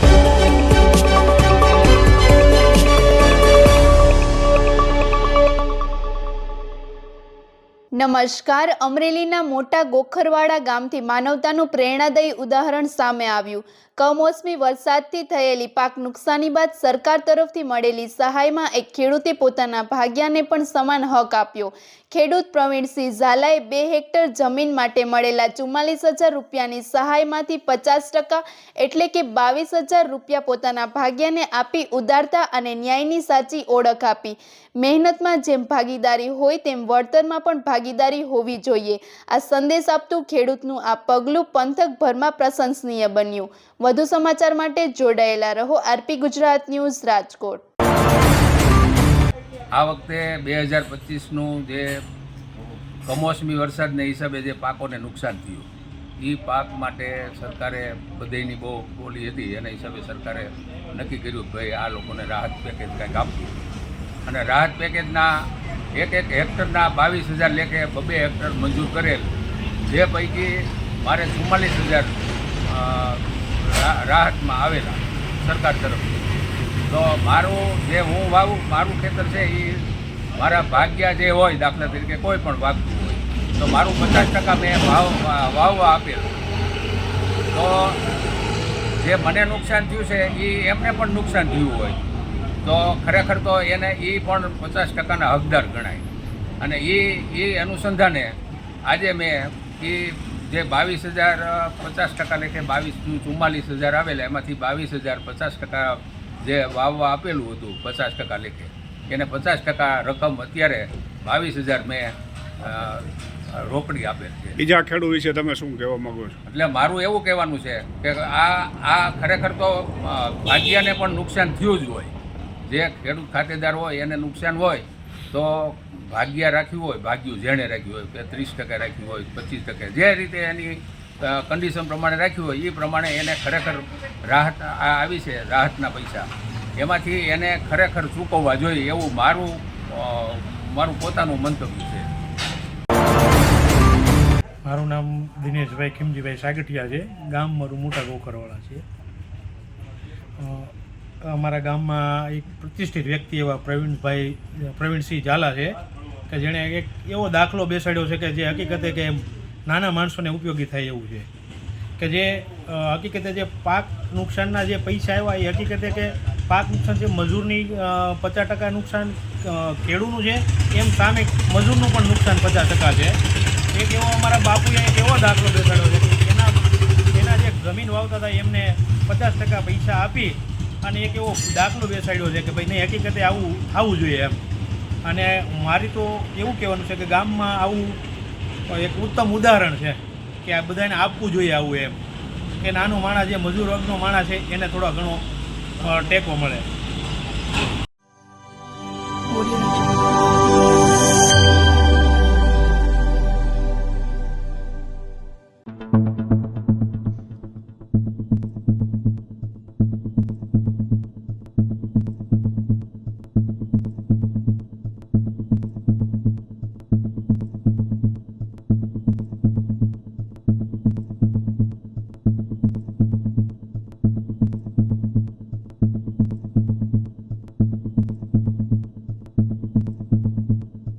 thank you. નમસ્કાર. અમરેલીના મોટા ગોખરવાડા ગામથી માનવતાનું પ્રેરણાદાયી ઉદાહરણ સામે આવ્યું. કમોસમી વરસાદથી થયેલી પાક નુકસાની બાદ સરકાર તરફથી મળેલી સહાયમાં એક ખેડૂતે પોતાના ભાગ્યાને પણ સમાન હક આપ્યો. ખેડૂત પ્રવીણસિંહ ઝાલાએ બે હેક્ટર જમીન માટે મળેલા ચુમ્માલીસ હજાર રૂપિયાની સહાયમાંથી પચાસ ટકા એટલે કે બાવીસ હજાર રૂપિયા પોતાના ભાગ્યાને આપી ઉદારતા અને ન્યાયની સાચી ઓળખ આપી. મહેનતમાં જેમ ભાગીદારી હોય તેમ વળતરમાં પણ ભાગીદારી હોવી જોઈએ. આ સંદેશ આપતું ખેડૂતનું આ પગલું પંથકભરમાં પ્રશંસનીય બન્યું. વધુ સમાચાર માટે જોડાયેલા રહો આરપી ગુજરાત ન્યૂઝ રાજકોટ. આ વખતે બે હજાર પચીસનું જે કમોસમી વરસાદને હિસાબે જે પાકોને નુકસાન થયું એ પાક માટે સરકારે બધેની બહુ બોલી હતી. એના હિસાબે સરકારે નક્કી કર્યું કે ભાઈ આ લોકોને રાહત પેકેજ કંઈક આપવું. અને રાહત પેકેજના એક એક હેક્ટરના બાવીસ હજાર લેખે બબે હેક્ટર મંજૂર કરેલ. જે પૈકી મારે ચુમ્માલીસ હજાર રાહતમાં આવેલા સરકાર તરફથી. તો મારું જે હું વાવું, મારું ખેતર છે એ મારા ભાગ્યા જે હોય દાખલા તરીકે કોઈ પણ વાગતું હોય, તો મારું પચાસ ટકા મેં ભાવ વાવવા આપેલું. તો જે મને નુકસાન થયું છે એ એમને પણ નુકસાન થયું હોય. તો ખરેખર તો એને એ પણ પચાસ ટકાના હકદાર ગણાય. અને એ એ અનુસંધાને આજે મેં એ જે બાવીસ હજાર પચાસ ટકા લેખે બાવીસ ચુમ્માલીસ હજાર આવેલા એમાંથી બાવીસ હજાર પચાસ ટકા જે વાવવા આપેલું હતું પચાસ ટકા લેખે એને પચાસ ટકા રકમ અત્યારે બાવીસ હજાર મેં રોકડી આપેલ છે. બીજા ખેડૂત વિશે તમે શું કહેવા માંગો છો? એટલે મારું એવું કહેવાનું છે કે આ આ ખરેખર તો ભાગ્યાને પણ નુકસાન થયું જ હોય. જે ખેડૂત ખાતેદાર હોય, એને નુકસાન હોય, તો ભાગ્યા રાખ્યું હોય, ભાગ્યું જેણે રાખ્યું હોય, કે ત્રીસ ટકા રાખ્યું હોય, પચીસ ટકા, જે રીતે એની કન્ડિશન પ્રમાણે રાખ્યું હોય એ પ્રમાણે એને ખરેખર રાહત આવી છે, રાહતના પૈસા. એમાંથી એને ખરેખર ચૂકવવા જોઈએ, એવું મારું મારું પોતાનું મંતવ્ય છે. મારું નામ દિનેશભાઈ ખીમજીભાઈ સાગઠિયા છે, ગામ મારું મોટા ગોકરવાળા છે. અમારા ગામમાં એક પ્રતિષ્ઠિત વ્યક્તિ એવા પ્રવીણભાઈ, પ્રવીણસિંહ ઝાલા છે, કે જેણે એક એવો દાખલો બેસાડ્યો છે કે જે હકીકતે કે નાના માણસોને ઉપયોગી થાય એવું છે. કે જે હકીકતે જે પાક નુકસાનના જે પૈસા આવ્યા, એ હકીકતે કે પાક નુકસાન છે, મજૂરની પચાસ ટકા નુકસાન ખેડૂનું છે, એમ સામે મજૂરનું પણ નુકસાન પચાસ ટકા છે. એક એવો અમારા બાપુએ એક એવો દાખલો બેસાડ્યો છે કે એના એના જે જમીન વાવતા હતા, એમને પચાસ ટકા પૈસા આપી અને એક એવો દાખલો બેસાડ્યો છે કે ભાઈ નહીં, હકીકતે આવું થવું જોઈએ એમ. અને મારી તો એવું કહેવાનું છે કે ગામમાં આવું એક ઉત્તમ ઉદાહરણ છે કે આ બધાને આપવું જોઈએ આવું એમ. કે નાનું માણસ જે મજૂર વર્ગનો માણસ છે, એને થોડો ઘણો ટેકો મળે.